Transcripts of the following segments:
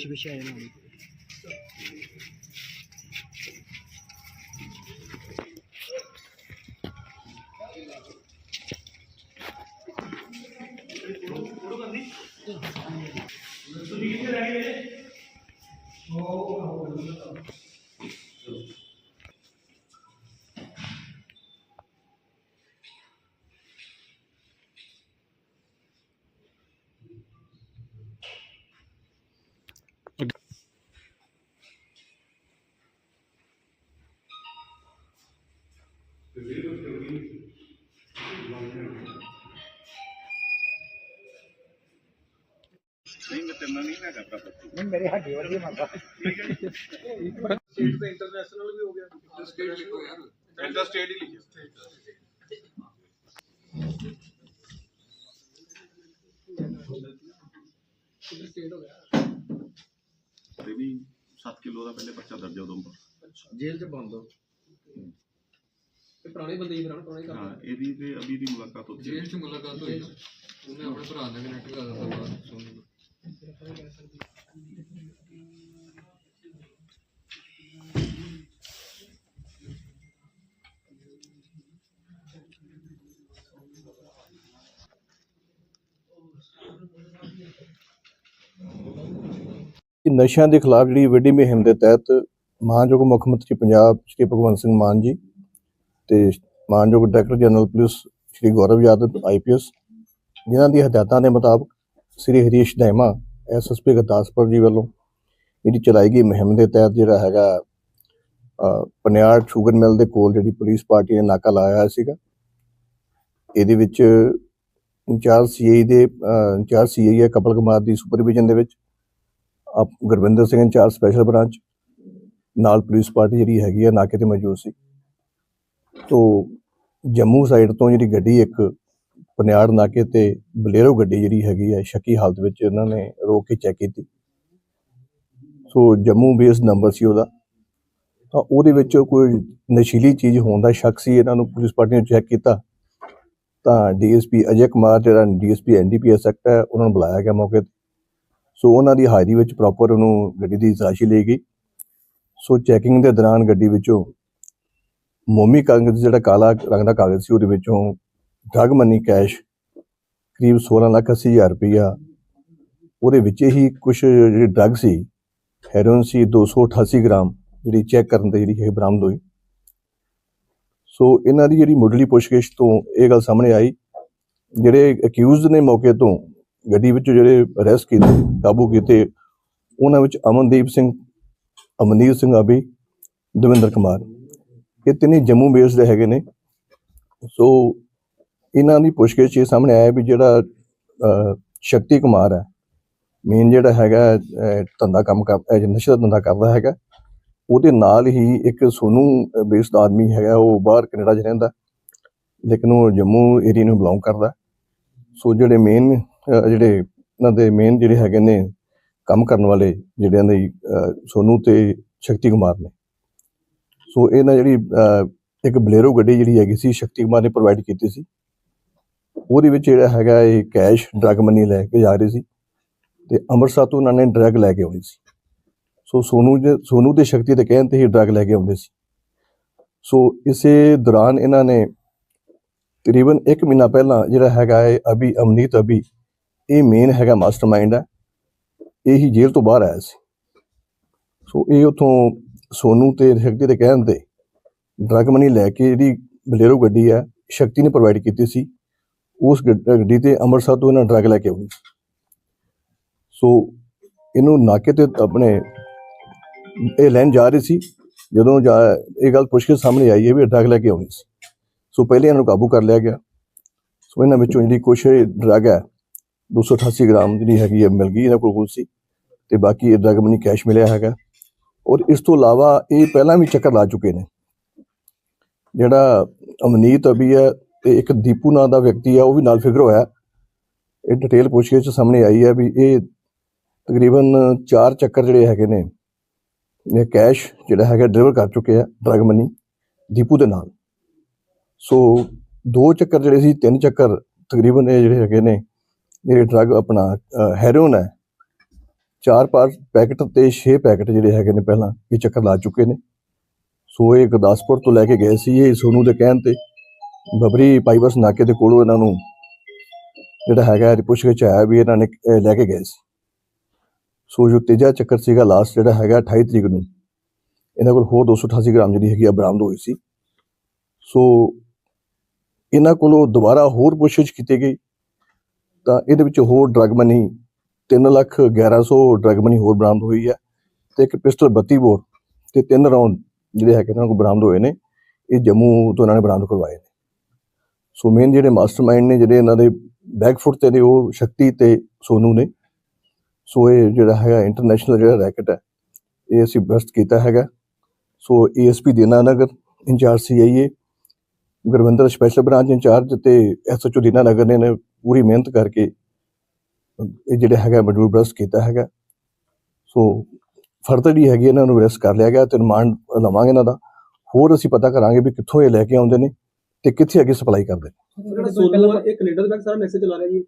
ਪਿੱਛੇ ਪਿੱਛੇ ਆਏ ਨਾਲ ਨਹੀਂ ਮੇਰੇ ਹੱਡੀ ਵਰਗੀ ਮੰਗਾ ਇੰਟਰ ਸਟੇਟ ਹੀ ਲਿਖਿਆ ਤੇ ਵੀ 7 ਕਿਲੋ ਦਾ ਪਹਿਲੇ ਬੱਚਾ ਦਰਜ ਹੈ ਉਦੋਂ ਜੇਲ੍ਹ ਚ ਬੰਦ ਹੋ ਤੇ ਪੁਰਾਣੇ ਬੰਦੇ ਹੀ ਫਿਰ ਪੁਰਾਣੇ ਹਾਂ ਇਹਦੀ ਤੇ ਅਭੀ ਦੀ ਮੁਲਾਕਾਤ ਹੋਈ ਜੇਲ੍ਹ ਚ ਮੁਲਾਕਾਤ ਹੋਈ। ਉਹਨੇ ਆਪਣੇ ਭਰਾ ਨਾਲ ਕਨੈਕਟ ਨਸ਼ਿਆਂ ਦੇ ਖਿਲਾਫ ਜਿਹੜੀ ਵੱਡੀ ਮੁਹਿੰਮ ਦੇ ਤਹਿਤ ਮਾਨਯੋਗ ਮੁੱਖ ਮੰਤਰੀ ਪੰਜਾਬ ਸ਼੍ਰੀ ਭਗਵੰਤ ਸਿੰਘ ਮਾਨ ਜੀ ਤੇ ਮਾਨਯੋਗ director general police Shri Gaurav Yadav IPS ਜਿਨ੍ਹਾਂ ਦੀ ਹਦਾਇਤਾਂ ਦੇ ਮੁਤਾਬਕ ਸ਼੍ਰੀ ਹਰੀਸ਼ ਦੈਮਾ ਐਸਐਸਪੀ ਗੁਰਦਾਸਪੁਰ ਜੀ ਵੱਲੋਂ ਜਿਹੜੀ ਚਲਾਈ ਗਈ ਮੁਹਿੰਮ ਦੇ ਤਹਿਤ ਜਿਹੜਾ ਹੈਗਾ ਅ, ਪਨਿਆੜ ਸ਼ੂਗਰ ਮਿਲ ਦੇ ਕੋਲ ਜਿਹੜੀ ਪੁਲਿਸ ਪਾਰਟੀ ਨੇ ਨਾਕਾ ਲਾਇਆ ਹੋਇਆ ਸੀਗਾ। ਇਹਦੇ ਵਿੱਚ ਇੰਚਾਰਜ ਸੀਆਈ ਦੇ ਅ, ਇੰਚਾਰਜ ਸੀਆਈ ਹੈ ਕਪਲ ਕੁਮਾਰ ਦੀ ਸੁਪਰਵਿਜ਼ਨ ਦੇ ਵਿੱਚ ਆਪ Gurvinder Singh in charge special branch ਨਾਲ ਪੁਲਿਸ ਪਾਰਟੀ ਜਿਹੜੀ ਹੈਗੀ ਆ ਨਾਕੇ ਤੇ ਮੌਜੂਦ ਸੀ। ਤੋਂ ਜੰਮੂ ਸਾਈਡ ਤੋਂ ਜਿਹੜੀ ਗੱਡੀ ਇੱਕ ਪਨਿਆੜ ਨਾਕੇ ਤੇ ਬਲੇਰੋ ਗੱਡੀ ਜਿਹੜੀ ਹੈਗੀ ਹੈ ਸ਼ੱਕੀ ਹਾਲਤ ਵਿੱਚ ਉਹਨਾਂ ਨੇ ਰੋਕ ਕੇ ਚੈੱਕ ਕੀਤੀ। ਸੋ ਜੰਮੂ ਬੇਸ ਨੰਬਰ ਸੀ ਉਹਦਾ। ਤਾਂ ਉਹਦੇ ਵਿੱਚ ਕੋਈ ਨਸ਼ੀਲੀ ਚੀਜ਼ ਹੋਣ ਦਾ ਸ਼ੱਕ ਸੀ, ਇਹਨਾਂ ਨੂੰ ਪੁਲਿਸ ਪਾਰਟੀ ਨੇ ਚੈੱਕ ਕੀਤਾ। ਤਾਂ ਡੀਐਸਪੀ ਅਜੇ ਕੁਮਾਰ, ਜਿਹੜਾ ਡੀਐਸਪੀ ਐਨਡੀਪੀਐਸ ਐਕਟ ਹੈ, ਉਹਨਾਂ ਨੂੰ ਬੁਲਾਇਆ ਗਿਆ ਮੌਕੇ ਤੇ। ਸੋ ਉਹਨਾਂ ਦੀ ਹਾਜ਼ਰੀ ਵਿੱਚ ਪ੍ਰੋਪਰ ਉਹਨੂੰ ਗੱਡੀ ਦੀ ਤਲਾਸ਼ੀ ਲਈ ਗਈ। ਸੋ ਚੈਕਿੰਗ ਦੇ ਦੌਰਾਨ ਗੱਡੀ ਵਿੱਚੋਂ ਮੋਮੀ ਕਾਗਜ਼, ਜਿਹੜਾ ਕਾਲਾ ਰੰਗ ਦਾ ਕਾਗਜ਼ ਸੀ, ਉਹਦੇ ਵਿੱਚੋਂ ਡਰਗ ਮਨੀ ਕੈਸ਼, ਕਰੀਬ 16 ਲੱਖ 80 ਹਜ਼ਾਰ ਰੁਪਈਆ। ਉਹਦੇ ਵਿੱਚ ਹੀ ਕੁਝ ਜਿਹੜੇ ਡਰਗ ਸੀ, ਹੈਰੋਇਨ ਸੀ 288 ਗ੍ਰਾਮ, ਜਿਹੜੀ ਚੈੱਕ ਕਰਨ ਤੇ ਜਿਹੜੀ ਹੈ ਬਰਾਮਦ ਹੋਈ। ਸੋ ਇਹਨਾਂ ਦੀ ਜਿਹੜੀ ਮੁੱਢਲੀ ਪੁੱਛਗਿੱਛ ਤੋਂ ਇਹ ਗੱਲ ਸਾਹਮਣੇ ਆਈ। ਜਿਹੜੇ ਅਕਿਊਜ਼ਡ ਨੇ ਮੌਕੇ ਤੋਂ ਗੱਡੀ ਵਿੱਚ ਜਿਹੜੇ ਅਰੈਸਟ ਕੀਤੇ, ਕਾਬੂ ਕੀਤੇ, ਉਹਨਾਂ ਵਿੱਚ ਅਮਨਦੀਪ ਸਿੰਘ, ਅਮਨੀਤ ਸਿੰਘ ਆਬੀ, ਦਵਿੰਦਰ ਕੁਮਾਰ। ਇਹ ਤਿੰਨੇ ਜੰਮੂ ਬੇਸ ਦੇ ਹੈਗੇ ਨੇ। ਸੋ ਇਹਨਾਂ ਦੀ ਪੁੱਛਗਿੱਛ ਇਹ ਸਾਹਮਣੇ ਆਇਆ ਵੀ ਜਿਹੜਾ ਸ਼ਕਤੀ ਕੁਮਾਰ ਹੈ ਮੇਨ ਜਿਹੜਾ ਹੈਗਾ ਧੰਦਾ ਕੰਮ ਕਰ ਨਸ਼ਾ ਧੰਦਾ ਕਰਦਾ ਹੈਗਾ, ਉਹਦੇ ਨਾਲ ਹੀ ਇੱਕ ਸੋਨੂ ਬੇਸਡ ਆਦਮੀ ਹੈਗਾ, ਉਹ ਬਾਹਰ ਕੈਨੇਡਾ 'ਚ ਰਹਿੰਦਾ, ਲੇਕਿਨ ਉਹ ਜੰਮੂ ਏਰੀਆ ਨੂੰ ਬਿਲੋਂਗ ਕਰਦਾ। ਸੋ ਜਿਹੜੇ ਮੇਨ ਜਿਹੜੇ ਇਹਨਾਂ ਦੇ ਮੇਨ ਜਿਹੜੇ ਹੈਗੇ ਨੇ ਕੰਮ ਕਰਨ ਵਾਲੇ ਜਿਹੜਿਆਂ ਦੇ, ਅਹ, ਸੋਨੂ ਤੇ ਸ਼ਕਤੀ ਕੁਮਾਰ ਨੇ। ਸੋ ਇਹਨਾਂ ਜਿਹੜੀ ਇੱਕ ਬਲੇਰੋ ਗੱਡੀ ਜਿਹੜੀ ਹੈਗੀ ਸੀ, ਸ਼ਕਤੀ ਕੁਮਾਰ ਨੇ ਪ੍ਰੋਵਾਈਡ ਕੀਤੀ ਸੀ। ਉਹਦੇ ਵਿੱਚ ਜਿਹੜਾ ਹੈਗਾ ਇਹ ਕੈਸ਼ ਡਰੱਗ ਮਨੀ ਲੈ ਕੇ ਜਾ ਰਹੇ ਸੀ ਤੇ ਅੰਮ੍ਰਿਤਸਰ ਤੋਂ ਉਹਨਾਂ ਨੇ ਡਰੱਗ ਲੈ ਕੇ ਆਉਣੀ ਸੀ। ਸੋ ਸੋਨੂ ਦੇ ਸੋਨੂ ਤੇ ਸ਼ਕਤੀ ਦੇ ਕਹਿਣ ਤੇ ਹੀ ਡਰੱਗ ਲੈ ਕੇ ਆਉਂਦੇ ਸੀ। ਸੋ ਇਸੇ ਦੌਰਾਨ ਇਹਨਾਂ ਨੇ ਤਕਰੀਬਨ 1 ਮਹੀਨਾ ਪਹਿਲਾਂ ਜਿਹੜਾ ਹੈਗਾ ਹੈ ਅਭੀ, ਅਮਨੀਤ ਅਭੀ, ਇਹ ਮੇਨ ਹੈਗਾ ਮਾਸਟਰਮਾਈਂਡ ਹੈ, ਇਹ ਹੀ ਜੇਲ੍ਹ ਤੋਂ ਬਾਹਰ ਆਇਆ ਸੀ। ਸੋ ਇਹ ਉਥੋਂ ਸੋਨੂ ਤੇ ਸ਼ਕਤੀ ਦੇ ਕਹਿਣ ਤੇ ਡਰੱਗ ਮਨੀ ਲੈ ਕੇ ਜਿਹੜੀ ਬਲੇਰੋ ਗੱਡੀ ਹੈ, ਸ਼ਕਤੀ ਨੇ ਪ੍ਰੋਵਾਈਡ ਕੀਤੀ ਸੀ। ਉਸ ਗੱਡ- ਗੱਡੀ ਤੇ ਅੰਮ੍ਰਿਤਸਰ ਤੋਂ ਇਹਨਾਂ ਡਰੱਗ ਲੈ ਕੇ ਆਉਣੀ। ਸੀ ਸੋ ਇਹਨੂੰ ਨਾਕੇ ਤੇ ਆਪਣੇ ਇਹ ਲੈਣ ਜਾ ਰਹੀ ਸੀ। ਜਦੋਂ ਜਾ- ਇਹ ਗੱਲ ਪੁੱਛ ਕੇ ਸਾਹਮਣੇ ਆਈ ਹੈ ਵੀ ਡਰੱਗ ਲੈ ਕੇ ਆਉਣੀ ਸੀ। ਸੋ ਪਹਿਲੇ ਇਹਨਾਂ ਨੂੰ ਕਾਬੂ ਕਰ ਲਿਆ ਗਿਆ। ਸੋ ਇਹਨਾਂ ਵਿੱਚੋਂ ਜਿਹੜੀ ਕੁਛ ਡਰੱਗ ਹੈ 288 ਗ੍ਰਾਮ ਜਿਹੜੀ ਹੈਗੀ ਹੈ, ਮਿਲ ਗਈ ਇਹਨਾਂ ਕੋਲ ਕੁਝ ਸੀ ਤੇ ਬਾਕੀ ਇਹ ਡਰੱਗ ਮਨੀ ਕੈਸ਼ ਮਿਲਿਆ ਹੈਗਾ। ਔਰ ਇਸ ਤੋਂ ਇਲਾਵਾ ਇਹ ਪਹਿਲਾਂ ਵੀ ਚੱਕਰ ਲਾ ਚੁੱਕੇ ਨੇ। ਜਿਹੜਾ ਅਮਨੀਤ ਅਭੀ ਹੈ ਤੇ ਇੱਕ ਦੀਪੂ ਨਾਂ ਦਾ ਵਿਅਕਤੀ ਆ, ਉਹ ਵੀ ਨਾਲ ਫਿਗਰ ਹੋਇਆ। ਇਹ ਡਿਟੇਲ ਪੁੱਛਗਿੱਛ 'ਚ ਸਾਹਮਣੇ ਆਈ ਹੈ ਵੀ ਇਹ ਤਕਰੀਬਨ ਚਾਰ ਚੱਕਰ ਜਿਹੜੇ ਹੈਗੇ ਨੇ, ਇਹ ਕੈਸ਼ ਜਿਹੜਾ ਹੈਗਾ ਡਿਲੀਵਰ ਕਰ ਚੁੱਕੇ ਆ ਡਰਗ ਮਨੀ ਦੀਪੂ ਦੇ ਨਾਲ। ਸੋ ਦੋ ਚੱਕਰ ਜਿਹੜੇ ਸੀ, ਤਿੰਨ ਚੱਕਰ ਤਕਰੀਬਨ ਇਹ ਜਿਹੜੇ ਹੈਗੇ ਨੇ ਜਿਹੜੇ ਡਰਗ ਆਪਣਾ ਹੈਰੋਨ ਹੈ। ਚਾਰ ਪਾਰ ਪੈਕਟ ਤੇ 6 ਪੈਕਟ ਜਿਹੜੇ ਹੈਗੇ ਨੇ ਪਹਿਲਾਂ ਇਹ ਚੱਕਰ ਲਾ ਚੁੱਕੇ ਨੇ। ਸੋ ਇਹ ਗੁਰਦਾਸਪੁਰ ਤੋਂ ਲੈ ਕੇ ਗਏ ਸੀ, ਇਹ ਸੋਨੂ ਦੇ ਕਹਿਣ ਤੇ। ਬਬਰੀ ਪਾਈਵਰਸ ਨਾਕੇ ਦੇ ਕੋਲੋਂ ਇਹਨਾਂ ਨੂੰ ਜਿਹੜਾ ਹੈਗਾ ਪੁੱਛ ਕੇ ਆਇਆ ਵੀ ਇਹਨਾਂ ਨੇ ਲੈ ਕੇ ਗਏ ਸੀ। ਸੋ ਜੋ ਤੀਜਾ ਚੱਕਰ ਸੀਗਾ ਲਾਸਟ ਜਿਹੜਾ ਹੈਗਾ 28 ਤਰੀਕ ਨੂੰ, ਇਹਨਾਂ ਕੋਲ ਹੋਰ 288 ਗ੍ਰਾਮ ਜਿਹੜੀ ਹੈਗੀ ਆ ਬਰਾਮਦ ਹੋਈ ਸੀ। ਸੋ ਇਹਨਾਂ ਕੋਲੋਂ ਦੁਬਾਰਾ ਹੋਰ ਪੁੱਛਗਿੱਛ ਕੀਤੀ ਗਈ, ਤਾਂ ਇਹਦੇ ਵਿੱਚ ਹੋਰ drug money 3 lakh 1100 drug money ਹੋਰ ਬਰਾਮਦ ਹੋਈ ਹੈ ਤੇ ਇੱਕ ਪਿਸਟਲ 32 ਬੋਰ ਤੇ ਤਿੰਨ ਰਾਉਂਡ ਜਿਹੜੇ ਹੈਗੇ ਇਹਨਾਂ ਕੋਲ ਬਰਾਮਦ ਹੋਏ ਨੇ। ਇਹ ਜੰਮੂ ਤੋਂ ਇਹਨਾਂ ਨੇ ਬਰਾਮਦ ਕਰਵਾਏ ਨੇ। ਸੋ ਮੇਨ ਜਿਹੜੇ ਮਾਸਟਰਮਾਈਂਡ ਨੇ, ਜਿਹੜੇ ਇਹਨਾਂ ਦੇ ਬੈਕਫੁੱਟ ਤੇ ਨੇ, ਉਹ ਸ਼ਕਤੀ ਤੇ ਸੋਨੂ ਨੇ। ਸੋ ਇਹ ਜਿਹੜਾ ਹੈਗਾ ਇੰਟਰਨੈਸ਼ਨਲ ਜਿਹੜਾ ਰੈਕਟ ਹੈ, ਇਹ ਅਸੀਂ ਬਸਟ ਕੀਤਾ ਹੈਗਾ। So ASP Dinanagar, in charge CIA Gurvinder special branch in charge ਤੇ ਐਸਐਚਓ ਦੀਨਾ ਨਗਰ ਨੇ ਨੇ ਪੂਰੀ ਮਿਹਨਤ ਕਰਕੇ ਇਹ ਜਿਹੜਾ ਹੈਗਾ ਮਡੂਲ ਬਰਸਟ ਕੀਤਾ ਹੈਗਾ। ਸੋ ਫਰਦਰ ਹੀ ਹੈਗੀ, ਇਹਨਾਂ ਨੂੰ ਅਰੈਸਟ ਕਰ ਲਿਆ ਗਿਆ ਤੇ ਰਿਮਾਂਡ ਲਵਾਂਗੇ ਇਹਨਾਂ ਦਾ। ਹੋਰ ਅਸੀਂ ਪਤਾ ਕਰਾਂਗੇ ਵੀ ਕਿੱਥੋਂ ਇਹ ਲੈ ਕੇ ਆਉਂਦੇ ਨੇ। ਤੇ ਕਿੱਥੇ ਅੱਗੇ ਸਪਲਾਈ ਕਰਦੇ? ਨੇ ਜਿਹੜਾ ਸੋਨੂ ਆ ਇਹ ਕੈਨੇਡਾ ਦੇ ਬੈਕ ਸਾਰਾ ਮੈਸੇਜ ਚਲਾ ਰਿਹਾ ਜੀ।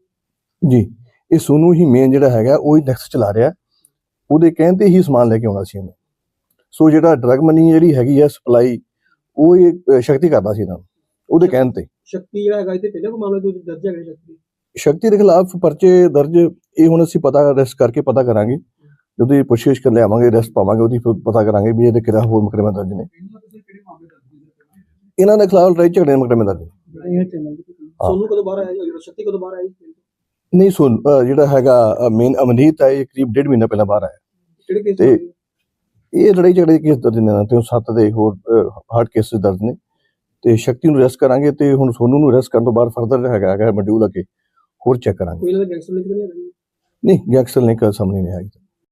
ਜੀ ਇਹ ਸੋਨੂ ਹੀ ਮੇਨ ਜਿਹੜਾ ਹੈਗਾ ਉਹ ਹੀ ਨੈਕਸਟ ਚਲਾ ਰਿਹਾ। ਉਹਦੇ ਕਹਿਣ ਤੇ ਹੀ ਸਮਾਨ ਲੈ ਕੇ ਆਉਣਾ ਸੀ ਇਹਨੇ। ਸੋ ਜਿਹੜਾ ਡਰਗ ਮਨੀ ਜਿਹੜੀ ਹੈਗੀ ਆ ਸਪਲਾਈ ਉਹ ਇਹ ਸ਼ਕਤੀ ਕਰਦਾ ਸੀ ਇਹਨਾਂ ਨੂੰ ਉਹਦੇ ਕਹਿਣ ਤੇ। ਸ਼ਕਤੀ ਜਿਹੜਾ ਹੈਗਾ ਇੱਥੇ ਪਹਿਲਾਂ ਕੋ ਮਾਮਲੇ ਦੋ ਦਰਜ ਹੈਗੇ ਸ਼ਕਤੀ। ਸ਼ਕਤੀ ਦੇ ਖਿਲਾਫ ਪਰਚੇ ਦਰਜ ਇਹ ਹੁਣ ਅਸੀਂ ਪਤਾ ਅਰੈਸਟ ਕਰਕੇ ਪਤਾ ਕਰਾਂਗੇ। ਜਦੋਂ ਇਹ ਪੁੱਛਗਿੱਛ ਕਰ ਲਿਆਵਾਂਗੇ ਅਰੈਸਟ ਪਾਵਾਂਗੇ ਉਹਦੀ ਫਿਰ ਪਤਾ ਕਰਾਂਗੇ ਵੀ ਇਹਦੇ ਕਿਹੜਾ ਹੋਰ ਮੁਕੱਦਮਾ ਦਰਜ ਨੇ। ਇਹਨਾਂ ਦੇ ਖਿਲਾਫ ਲੜਾਈ ਝਗੜੇ ਦੇ ਮੁਕੱਦਮੇ ਦਰਜ ਨੇ। ਸੋਨੂ ਕਦੋਂ ਬਾਹਰ ਆਇਆ ਜੀ? ਜਿਹੜਾ ਸ਼ਕਤੀ ਕਦੋਂ ਬਾਹਰ ਆਇਆ ਜੀ? ਨਹੀਂ ਸੁਣ ਅ, ਜਿਹੜਾ ਹੈਗਾ ਮੇਨ ਅਮਨੀਤ ਹੈ ਇਹ ਕਰੀਬ ਡੇਢ ਮਹੀਨਾ ਪਹਿਲਾਂ ਬਾਹਰ ਆਇਆ। ਕੇਸ ਤੇ- ਇਹ ਲੜਾਈ ਝਗੜੇ ਦੇ ਕੇਸ ਦਰਜ ਨੇ ਨਾ ਤੇ ਉਹ ਸੱਤ ਦੇ ਹੋਰ ਹਾਰਡ ਕੇਸਿਸ ਦਰਜ ਨੇ। ਤੇ ਸ਼ਕਤੀ ਨੂੰ ਅਰੈਸਟ ਕਰਾਂਗੇ ਤੇ ਹੁਣ ਸੋਨੂ ਨੂੰ ਅਰੈਸਟ ਕਰਨ ਤੋਂ ਬਾਅਦ ਫਰਦਰ ਹੈਗਾ ਹੈਗਾ ਮੋਡਿਊਲ ਅੱਗੇ ਹੋਰ ਚੈੱਕ ਕਰਾਂਗੇ। ਕੋਈ ਗੈਂਗਸਟਰ ਨਹੀਂ ਨਹੀਂ ਗੈਂਗਸਟਰ ਲਿੰਕ ਸਾਹਮਣੇ ਨਹੀਂ ਆਇਆ